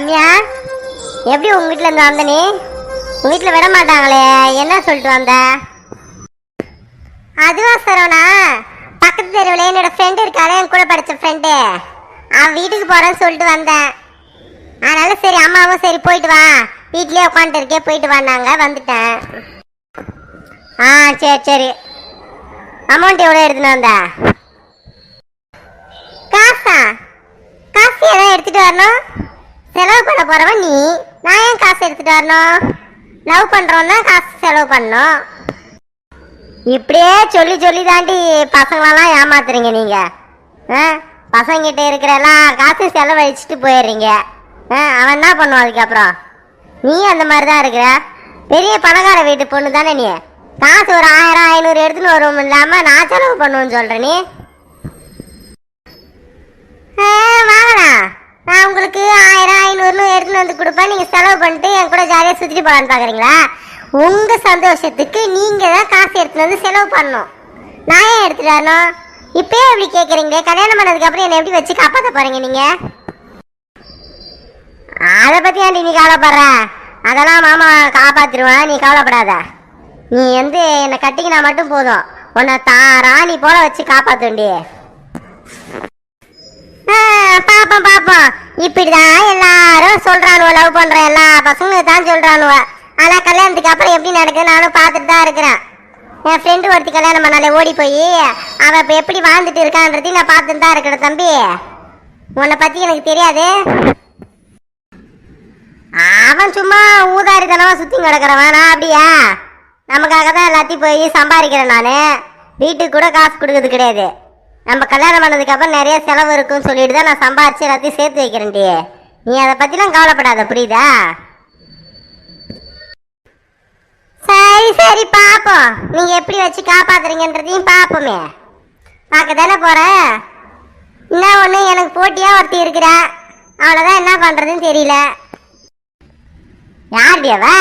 ரம்யா எப்படி உங்க வீட்ல இருந்து வந்த நீ? உங்க வீட்டுல விட மாட்டாங்களே. என்ன சொல்லிட்டு வந்த? அதுவா சரவணா? பக்கத்து தெருவில் என்னோட ஃப்ரெண்டு இருக்காரு என் கூட படித்த ஃப்ரெண்டு அவன் வீட்டுக்கு போறேன்னு சொல்லிட்டு வந்தேன். அதனால சரி அம்மாவும் சரி போயிட்டு வா. வீட்லயே உட்காந்துட்டு இருக்கே போயிட்டு வான்னாங்க வந்துட்டேன். ஆ சரி சரி. அமௌண்ட் எவ்வளோ எடுத்துன்னு வந்த? காசா? காசு எதாவது எடுத்துட்டு வரணும்? செலவு பண்ண போறவன் நீ. நான் ஏன் காசு எடுத்துட்டு வரணும்? லவ் பண்றோம் தான் காசு செலவு பண்ணணும். இப்படியே சொல்லி சொல்லி தாண்டி பசங்களெல்லாம் ஏமாத்துறீங்க நீங்க. ஆ? பசங்கிட்ட இருக்கிற எல்லா காசு செலவழிச்சிட்டு போயிடுறீங்க. ஆ? அவன் என்ன பண்ணுவான் அதுக்கப்புறம்? நீ அந்த மாதிரி தான் இருக்கிற? பெரிய பணக்கார வீட்டு பொண்ணு தானே நீ. காசு ஒரு ஆயிரம் ஐநூறு எடுத்துன்னு வருவோம் இல்லாம நான் செலவு பண்ணுவேன்னு சொல்ற நீ. வாங்கண்ணா நான் உங்களுக்கு ஆயிரம் ஐநூறுனு எடுத்துன்னு வந்து கொடுப்பேன். நீங்க செலவு பண்ணிட்டு என் கூட ஜாலியாக சுற்றிட்டு போகலான்னு பார்க்குறீங்களா உங்க சந்தோஷத்துக்கு நீங்க தான் காசு எடுத்துன்னு வந்து செலவு பண்ணணும். நான் ஏன் எடுத்துட்டு வரணும்? இப்பயே எப்படி கேட்குறீங்க கல்யாணம் பண்ணதுக்கு அப்புறம் என்னை எப்படி வச்சு காப்பாற்ற போறீங்க நீங்க? அதை பத்தி ஆண்டி நீ கவலைப்படுற? அதெல்லாம் மாமா காப்பாத்திருவான். நீ கவலைப்படாத. நீ வந்து என்னை கட்டிக்கினா மட்டும் போதும். உன்னை தாரா நீ போல வச்சு காப்பாத்துண்டி பாப்போம் பாப்போம். இப்படிதான் எல்லாரும் சொல்றானுவ லவ் பண்ற எல்லா பசங்களும் தான் சொல்றானுவ. ஆனா கல்யாணத்துக்கு அப்புறம் எப்படி நடக்குது? நானும் பார்த்துட்டு தான் இருக்கிறேன். என் ஃப்ரெண்டு ஒருத்தி கல்யாணம் பண்ணாலே ஓடி போய் அவ இப்ப எப்படி வாழ்ந்துட்டு இருக்கான்றதையும் நான் பார்த்துட்டு தான் இருக்கிறேன் தம்பி. உன்னை பத்தி எனக்கு தெரியாது. அவன் சும்மா ஊதாரித்தனமா சுத்தி கிடக்குறவன் நான் அப்படியா? நமக்காக தான் எல்லாத்தையும் போய் சம்பாதிக்கிறேன் நான். வீட்டுக்கு கூட காசு கொடுக்கறது கிடையாது. நம்ம கல்யாணம் பண்ணதுக்கப்புறம் நிறைய செலவு இருக்குன்னு சொல்லிட்டு தான் நான் சம்பாரிச்சு எல்லாத்தையும் சேர்த்து வைக்கிறேன்டி. நீ அதை பற்றிலாம் கவலைப்படாத புரியுதா? சரி சரி பார்ப்போம் நீங்கள் எப்படி வச்சு காப்பாத்துறீங்கன்றதையும் பார்ப்போமே பார்க்க தானே போகிறேன் என்ன ஒன்று எனக்கு போட்டியாக ஒருத்தி இருக்கிறா? அவ்வளோதான் என்ன பண்ணுறதுன்னு தெரியல. யாருடியவா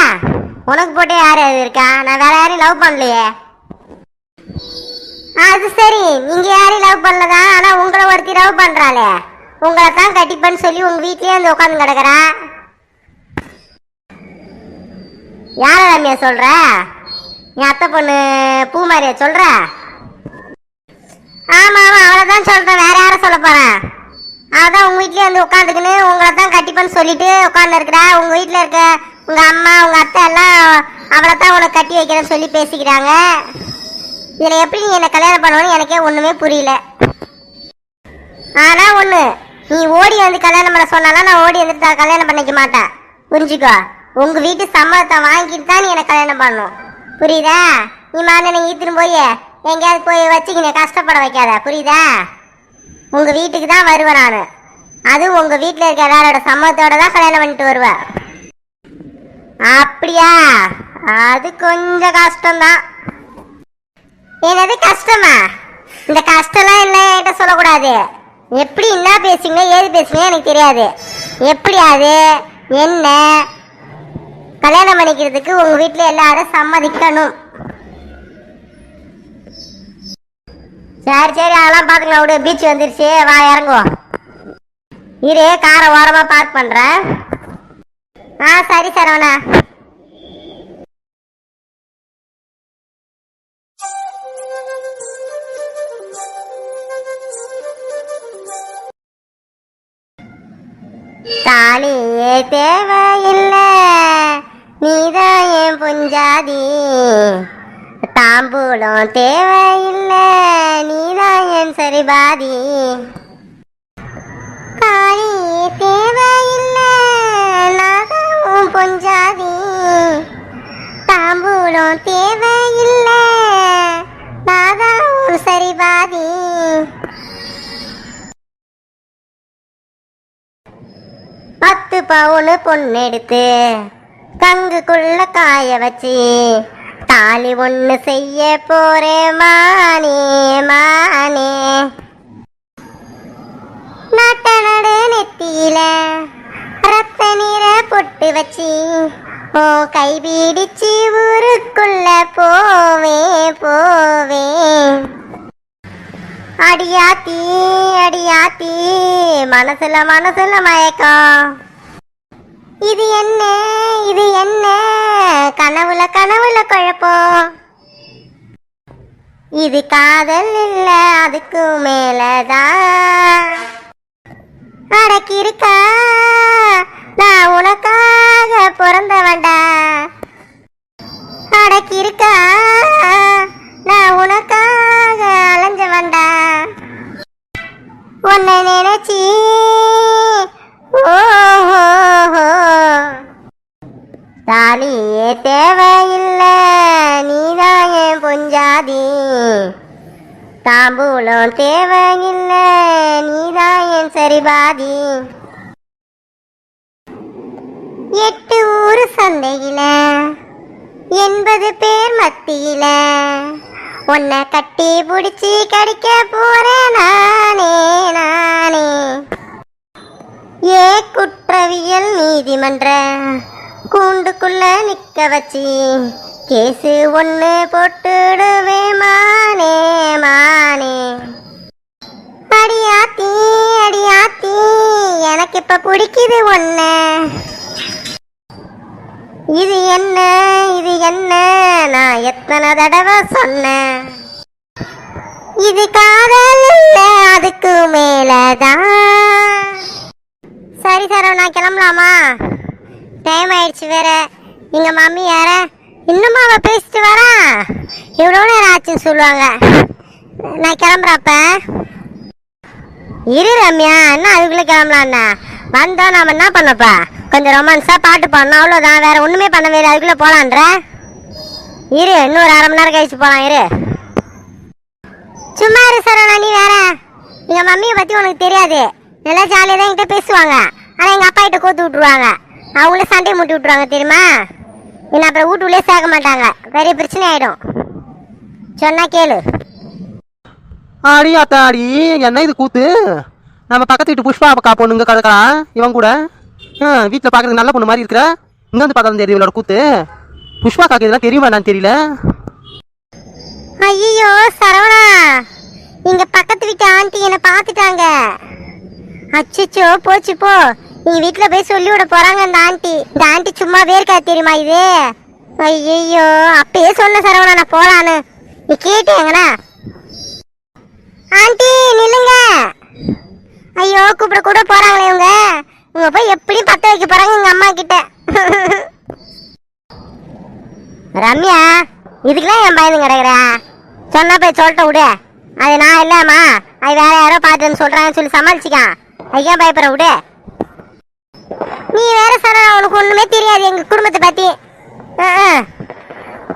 உனக்கு போட்டே யார் இருக்கா? நான் வேற யாரையும் லவ் பண்ணலையே. அது சரி. நீங்க யாரையும் லவ் பண்ணலதா? ஆனா உங்களை ஒருத்தி லவ் பண்றாளே. உங்களை தான் கட்டிப்பேன்னு சொல்லி உங்க வீட்லயே வந்து உட்காந்து கிடக்குறா. யார ரம்யா சொல்ற? என் அத்தை பொண்ணு பூமாரியா சொல்ற? ஆமா ஆமா அவளை தான் சொல்றேன். வேற யார சொல்ல போறேன் அதான் உங்க வீட்லயே வந்து உட்காந்துக்கின்னு உங்களை தான் கட்டிப்பேன்னு சொல்லிட்டு உட்காந்து இருக்கிறா. உங்க வீட்டுல இருக்க உங்க அம்மா உங்க அத்தை எல்லாம் அவளை தான் உனக்கு கட்டி வைக்கிறேன்னு சொல்லி பேசிக்கிறாங்க. இதில் எப்படி நீ என்னை கல்யாணம் பண்ணணும்னு எனக்கே ஒன்றுமே புரியல. ஆனால் ஒன்று நீ ஓடி வந்து கல்யாணம் பண்ண சொன்னாலும் நான் ஓடி வந்து கல்யாணம் பண்ணிக்க மாட்டேன். புரிஞ்சுக்கோ? உங்கள் வீட்டு சம்மதத்தை வாங்கிட்டு தான் நீ என்னை கல்யாணம் பண்ணணும். புரியுதா? நீ மாண்ணனை ஈத்துன்னு போய் எங்கேயாவது போய் வச்சுக்கின கஷ்டப்பட வைக்காத. புரியுதா? உங்கள் வீட்டுக்கு தான் வருவேன் நான். அதுவும் உங்கள் வீட்டில் இருக்க எல்லாரோட சம்மதத்தோட தான் கல்யாணம் பண்ணிட்டு வருவேன். அப்படியா? அது கொஞ்சம் கஷ்டம்தான். என்னது கஷ்டமா? இந்த கஷ்டம்லாம் என்ன என்கிட்ட சொல்லக்கூடாது. எப்படி என்ன பேசுங்க ஏது பேசுங்க எனக்கு தெரியாது. எப்படி அது? என்ன? கல்யாணம் பண்ணிக்கிறதுக்கு உங்க வீட்டில் எல்லாரும் சம்மதிக்கணும். சரி சரி அதெல்லாம் பார்த்துக்கலாம். விடு பீச் வந்துருச்சு. வா இறங்குவோம் இரு காரை ஓரமாக பார்க் பண்ணுறேன் ஆ சரி சரவணா. தாலியே தேவையில்லை. நீதான் என் புஞ்சாதி. தாம்பூலம் தேவையில்லை. நீதான் என் சரிபாதி. காளியே தேவையில்லை. நாதான் உன் புஞ்சாதி. தாம்பூலம் தேவையில்லை. நாதான் சரிபாதி. பத்து பவுனு பொண்ணெடுத்து கங்குக்குள்ள காய வச்சு தாலி ஒண்ணு செய்ய போறேன் மானே மானே. நட்ட நடு நெத்தியில ரத்த நீர பொட்டு வச்சு ஓ கை பிடிச்சு ஊருக்குள்ள போவே போவே. அடியாத்தி அடியாத்தி மனசுல மனசுல மயக்கம். இது என்ன இது என்ன? கனவுல கனவுல குழப்பம். இது காதல் இல்ல அதுக்கு மேலதான் அடக்கிருக்கா நான் உனக்காக பிறந்தவன்டா. அடக்கிருக்கா நான் உனக்காக அழ உன்னை நினைச்சி ஓஹோ தாலியே தேவையில்லை நீதான் என் பொஞ்சாதி தாம்பூலம் தேவையில்லை நீதான் என் சரிபாதி. எட்டு ஊரு சந்தையில எண்பது பேர் மத்தியில. உன்னை கட்டி பிடிச்சி கடிக்க போறேன் நானே நானே. ஏ குற்றவியல் நீதிமன்ற கூண்டுக்குள்ள நிக்க வச்சு கேசு ஒன்று போட்டுடுவே மானே மானே. அடியாத்தி அடியாத்தி எனக்கு இப்ப பிடிக்குது ஒன்று இது என்ன இது என்ன நான் எத்தனை தடவை சொன்னேன். இது காதல் இல்ல அதுக்கு மேலதான். சரி சார் நான் கிளம்பலாமா? டைம் ஆயிடுச்சு வேற. எங்க மம்மி யார? இன்னுமா அவ பேசிட்டு வரா? இவ்வளோ நேரம் ஆச்சுன்னு சொல்லுவாங்க. நான் கிளம்புறப்ப. இரு ரம்யா என்ன அதுக்குள்ளே கிளம்பலான்னா வந்தோம் நாம என்ன பண்ணப்பா? கொஞ்சம் ரொமான்ஸாக பாட்டு பாடணும். அவ்வளோதான் வேற ஒன்றுமே பண்ணவே இல்லை. அதுக்குள்ளே போகலான்ற இரு இன்னும் ஒரு அரை மணி நேரம் கழிச்சு போகலாம் இரு. சும்மா இரு சரவணா. நீ வேற. எங்கள் மம்மியை பற்றி உனக்கு தெரியாது. நல்லா ஜாலியாக தான் என்கிட்ட பேசுவாங்க. ஆனால் எங்கள் அப்பா கிட்ட கோத்து விட்ருவாங்க அவங்களே சண்டை முட்டி விட்ருவாங்க தெரியுமா? என்ன அப்புறம் வீட்டுக்குள்ளே சேர்க்க மாட்டாங்க. பெரிய பிரச்சனை ஆயிடும். சொன்னா கேளு. ஆடி அத்தாடி என்ன இது கூத்து? நம்ம பக்கத்து வீட்டு புஷ்பா அக்கா பொண்ணுங்க கிடக்கலாம் இவன் கூட. வீட்டில் பார்க்கறதுக்கு நல்ல பொண்ணு மாதிரி இருக்கிற. இங்க வந்து பார்த்தா தெரியும் இவளோட கூத்து. புஷ்பா காக்கு இதெல்லாம் தெரியுமா நான் தெரியல. ஐயோ சரவணா. இங்க பக்கத்து வீட்டு ஆண்டி என்ன பார்த்துட்டாங்க. அச்சச்சோ போச்சு போ. நீங்க வீட்ல போய் சொல்லி விட போறாங்க இந்த ஆண்டி. இந்த ஆண்டி சும்மா இருக்காது தெரியுமா இது? ஐயோ அப்பயே சொன்ன சரவணா நான் போலான்னு. நீ கேட்டேங்கண்ணா ஆண்டி நில்லுங்க. ஐயோ கூப்பிட கூட போறாங்களே இவங்க. இவங்க போய் எப்படி பத்த வைக்க போறாங்க எங்க அம்மா கிட்ட. ரம்யா இதுக்கெல்லாம் என் பயந்து கிடக்குற? சொன்னா போய் சொல்லிட்ட விடு. அது நான் இல்லம்மா அது வேற யாரோ பார்த்துன்னு சொல்றாங்கன்னு சொல்லி சமாளிச்சுக்க ஐயா பயப்படுற விடு? நீ வேற சொல்ற உனக்கு ஒண்ணுமே தெரியாது எங்க குடும்பத்தை பத்தி.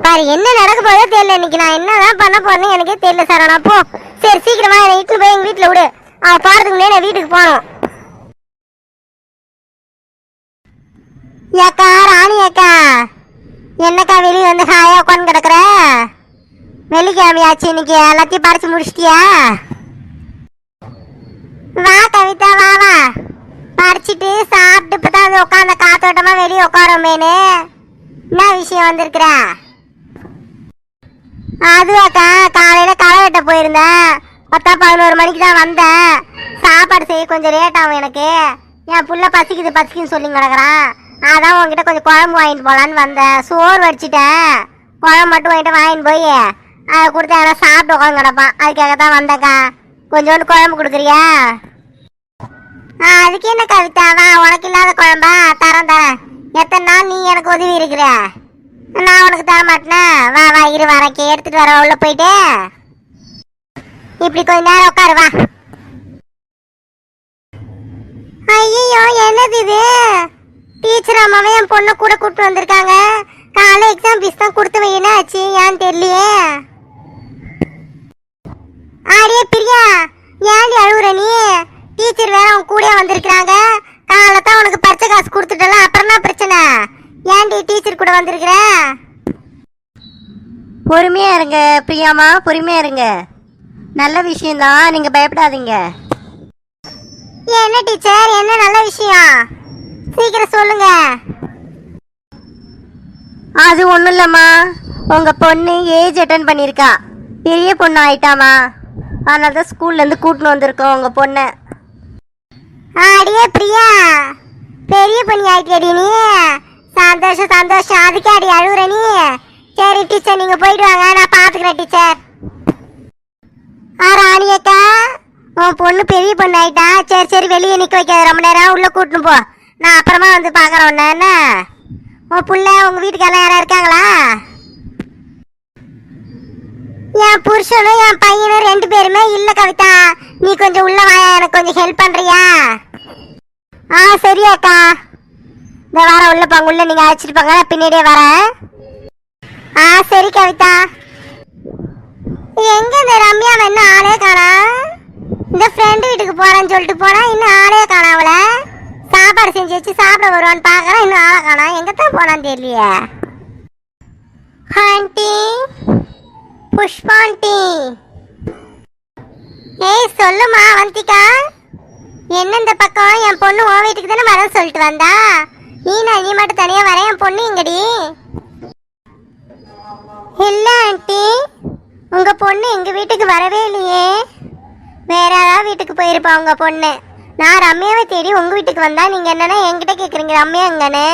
பாரு என்ன நடக்க போதோ தெரியல இன்னைக்கு. நான் என்னதான் பண்ண போறேன்னு எனக்கே தெரியல சரவணா போ. சரி சீக்கிரமா என்னை இட்டு போய் எங்க வீட்டுல விடு. அவ பாடுறதுக்கு முன்னாடி நான் வீட்டுக்கு போகணும். ஏக்கா ராணி அக்கா என்னக்கா வெளியே வந்து ஹாயா உட்காந்து கிடக்குற? வெள்ளிக்கிழமையாச்சு இன்னைக்கு. எல்லாத்தையும் பறிச்சு முடிச்சிட்டியா வா கவிதா வா வா பறிச்சிட்டு சாப்பிட்டு இப்போ தான் வந்து உட்காந்த காத்தோட்டமா வெளியே உட்காரோமேனு என்ன விஷயம் வந்திருக்கிற? அதுவாக்கா காலையில் களை வெட்ட போயிருந்தேன். பத்தா பதினோரு மணிக்கு தான் வந்தேன். சாப்பாடு செய்ய கொஞ்சம் லேட் ஆகும் எனக்கு. என் புள்ள பசிக்குது பசிக்குன்னு சொல்லி கிடக்குறான். அதான் உங்ககிட்ட கொஞ்சம் குழம்பு வாங்கிட்டு போகலான்னு வந்தேன். சோறு வடிச்சிட்டேன். குழம்பு மட்டும் வாங்கிட்டு வாங்கிட்டு போய் அதை கொடுத்தா யாரா சாப்பிட்டு உட்காந்து கிடப்பான். அதுக்காக தான் வந்தேக்கா கொஞ்சோண்டு குழம்பு கொடுக்குறியா? ஆ, அதுக்கு என்ன கவிதா வா உனக்கு இல்லாத குழம்பா? தரேன் தரேன். எத்தனை நாள் நீ எனக்கு உதவி இருக்கிற? நான் உனக்கு தர மாட்டேனே. வா வா இரு வரக்கே எடுத்துட்டு வர உள்ள போயிட்டு. இப்படி கொஞ்ச நேரம் உட்காரு வா. ஐயோ என்னது இது? டீச்சர் அம்மாவே என் பொண்ணை கூட கூப்பிட்டு வந்திருக்காங்க. காலை எக்ஸாம் ஃபீஸ் தான் கொடுத்து வையினா என்ன ஆச்சு? ஏன்னு தெரியலையே. ஆடியே பிரியா ஏன்டி அழுகுற நீ? டீச்சர் வேற உன் கூட வந்திருக்கிறாங்க. காலை தான் உனக்கு பரிச்சை காசு கொடுத்துட்டல அப்புறம் என்ன பிரச்சனை? ஏன்டி டீச்சர் கூட வந்திருக்கிற? பொறுமையா இருங்க பிரியாமா பொறுமையா இருங்க. நல்ல விஷயம்தான் நீங்க பயப்படாதீங்க. என்ன டீச்சர் என்ன நல்ல விஷயம்? சீக்கிரம் சொல்லுங்க. அது ஒண்ணும் இல்லம்மா. உங்க பொண்ணு ஏஜ் அட்டன் பண்ணிருக்கா பெரிய பொண்ணு ஆயிட்டாமா அதனால தான் ஸ்கூல்ல இருந்து கூட்டின்னு வந்திருக்கோம் உங்க பொண்ணை. அடியே பிரியா. பெரிய பொண்ணி ஆயிட்டியடி நீ. சந்தோஷம் சந்தோஷம். அதுக்கே அடி அழுகுற நீ. சரி டீச்சர் நீங்க போயிட்டு வாங்க. நான் பாத்துக்கிறேன் டீச்சர் ஆ ராணி அக்கா. உன் பொண்ணு பெரிய பொண்ணு ஆயிட்டா சரி சரி வெளியே நிக்க வைக்காத. ரொம்ப நேரம் உள்ள கூட்டின்னு போ. நான் அப்புறமா வந்து பார்க்குறேன் ஒன்று என்ன? உன் பிள்ளை உங்கள் வீட்டுக்கெல்லாம் யாராவது இருக்காங்களா? என் புருஷனும் என் பையனும் ரெண்டு பேருமே இல்லை கவிதா. நீ கொஞ்சம் உள்ள வாயா. எனக்கு கொஞ்சம் ஹெல்ப் பண்ணுறியா ஆ சரி அக்கா. இந்த வாரம் உள்ள போங்க உள்ள நீங்க அழைச்சிட்டு போங்க பின்னாடியே வரேன். ஆ சரி கவிதா. எங்க இந்த ரம்யா இன்னும் ஆளே காணா? இந்த ஃப்ரெண்டு வீட்டுக்கு போறேன்னு சொல்லிட்டு போனா இன்னும் ஆளே காணா அவள? சாப்பாடு செஞ்சு வச்சு சாப்பிட வருவான்னு பாக்குறேன் இன்னும் ஆளை காணா. எங்க தான் போனான்னு தெரியலையே. ஆண்டி புஷ்பாண்டி ஏய் சொல்லுமா வந்திகா. என்ன இந்த பக்கம்? என் பொண்ணு உன் வீட்டுக்கு தானே வர சொல்லிட்டு வந்தா? நீ நான் நீ மட்டும் தனியாக வரேன் பொண்ணு இங்கடி இல்லை ஆண்டி உங்கள் பொண்ணு எங்கள் வீட்டுக்கு வரவே இல்லையே. வேற யாராவது வீட்டுக்கு போயிருப்பா உங்கள் பொண்ணு. நான் ரம்யாவை தேடி உங்கள் வீட்டுக்கு வந்தா நீங்கள் என்னன்னா என்கிட்ட கேட்குறீங்க ரம்யா எங்கன்னு.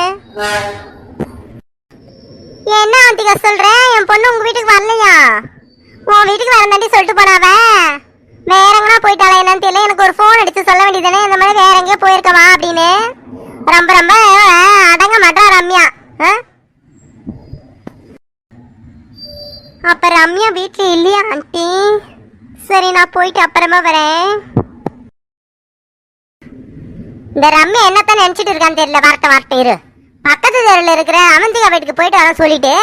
என்ன ஆண்டிகா சொல்கிறேன் என் பொண்ணு உங்கள் வீட்டுக்கு வரலையா? உன் வீட்டுக்கு வரந்தாண்டி சொல்லிட்டு போனாவே வேற எங்கனா போயிட்டாளா என்னன்னு தெரியல எனக்கு ஒரு ஃபோன் அடித்து சொல்ல வேண்டியதானே இந்த மாதிரி வேற எங்கேயோ போயிருக்கமா அப்படின்னு. ரொம்ப ரொம்ப அடங்க மாட்டா ரம்யா. ஆ? அப்ப ரம்யா வீட்டில் இல்லையா ஆண்டி? சரி நான் போயிட்டு அப்புறமா வரேன். இந்த ரம்யா என்னத்தான் நினைச்சிட்டு இருக்கான்னு தெரியல வார்த்தை வார்த்தை இரு. பக்கத்து தெருவில் இருக்கிற அவந்திகா வீட்டுக்கு போயிட்டு வர சொல்லிட்டு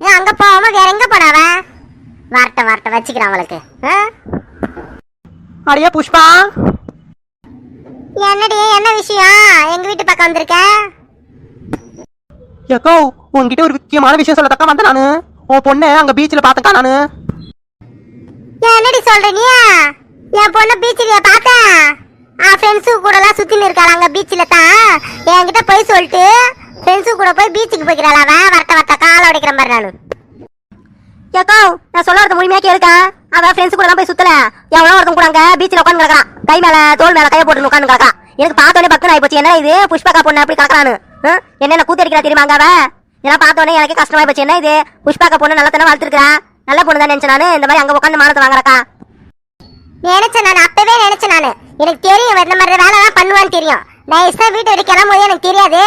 ஏன் அங்க போகாம வேற எங்க போனாவ? வார்த்தை வார்த்தை வச்சுக்கிறான் அவளுக்கு அடியா புஷ்பா. என்னடி என்ன விஷயம்? எங்க வீட்டு பக்கம் வந்திருக்க? எக்கோ உன்கிட்ட ஒரு முக்கியமான விஷயம் சொல்லத்தக்க வந்தேன் நானு. உன் பொண்ணை அங்க பீச்சில் பார்த்தக்கா நானு. என்னடி சொல்ற நீ? என் பொண்ணு பீச்சிலேயே பார்த்தேன்? ஆ ஃப்ரெண்ட்ஸு கூட எல்லாம் சுத்தின்னு இருக்காள் அங்க பீச்சில் தான். என்கிட்ட போய் சொல்லிட்டு ஃப்ரெண்ட்ஸு கூட போய் பீச்சுக்கு போய்க்கிறாள் அவன்? வரட்ட வரட்ட காலை உடைக்கிற மாதிரி நானு. ஏக்கோ நான் சொல்ல வரது முழுமையா கேளுக்கா. அவ ஃப்ரெண்ட்ஸ் கூட போய் சுத்தல. எவ்வளோ ஒருத்தன் கூட அங்க பீச்சில் உட்காந்து கிடக்கான் கை மேல தோல் மேல கையை போட்டு உட்காந்து கிடக்கான் எனக்கு பார்த்தோன்னே பக்கம் ஆகி போச்சு என்ன இது? புஷ்பகா பொண்ணு அப்படி கிடக்குறானு ஆ? என்னென்ன கூத்தடிக்கிறா தெரியுமா அங்க அவ? இதெல்லாம் பார்த்தோன்னே எனக்கு கஷ்டமா போச்சு. என்ன இது? புஷ்பாக்கா பொண்ணு நல்லா தானே வளர்த்துருக்கா நல்ல பொண்ணு தான் நினைச்சு நானு. இந்த மாதிரி அங்க உட்காந்து மானத்தை வாங்குறக்கா. நினைச்சேன் நான். அப்பவே நினைச்சேன் நான். எனக்கு தெரியும் இந்த மாதிரி வேலை தான் பண்ணுவான்னு தெரியும். நைஸா வீட்டை விட்டு கிளம்பும்போது எனக்கு தெரியாது.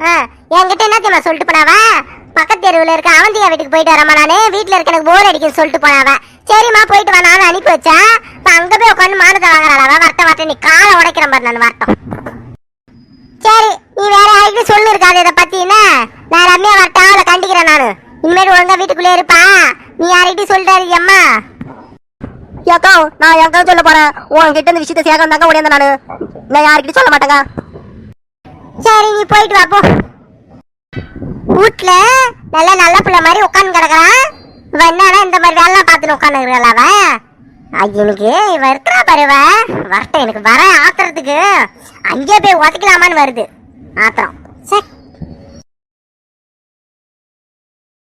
ஆ, என்கிட்ட என்ன தெரியுமா சொல்லிட்டு போனாவ? பக்கத்து தெருவில் இருக்க அவந்தியா வீட்டுக்கு போயிட்டு வரமா நானு? வீட்டில் இருக்க எனக்கு போர் அடிக்குன்னு சொல்லிட்டு போனாவன் சரிம்மா போயிட்டு வா நானும் அனுப்பி வச்சேன். இப்ப அங்க போய் உட்காந்து மானத்தை வாங்குறாளா? வரட்ட வரட்ட நீ காலை உடைக்கிற மாதிரி நான் வரட்டும் சரி நீ வேற யாருக்கும் சொல்லு இருக்காது இதை பத்தி என்ன? நான் ரம்யா வரட்டா அவளை கண்டிக்கிறேன் நானு. இனிமேல் ஒழுங்கா வீட்டுக்குள்ளே இருப்பா. நீ யார்கிட்டயும் சொல்லிட்டாரு அம்மா. ஏக்கோ நான் எங்க சொல்ல போறேன்? உன்கிட்ட இந்த விஷயத்தை சேர்க்க வந்தாங்க ஓடியாந்த நானு. நான் யாருக்கிட்ட சொல்ல மாட்டேங்க சரி நீ போயிட்டு வா போ. வீட்ல நல்ல நல்ல பிள்ளை மாதிரி உட்காந்து கிடக்குறான். இவன் என்னடா இந்த மாதிரி வேலை பார்த்துட்டு உட்காந்து அவ எனக்கு இவன் இருக்கிறா பாரு இவ வரட்டும் எனக்கு வர ஆத்திரத்துக்கு அங்கேயே போய் உதைக்கலாமான்னு வருது. ஆத்திரம். சே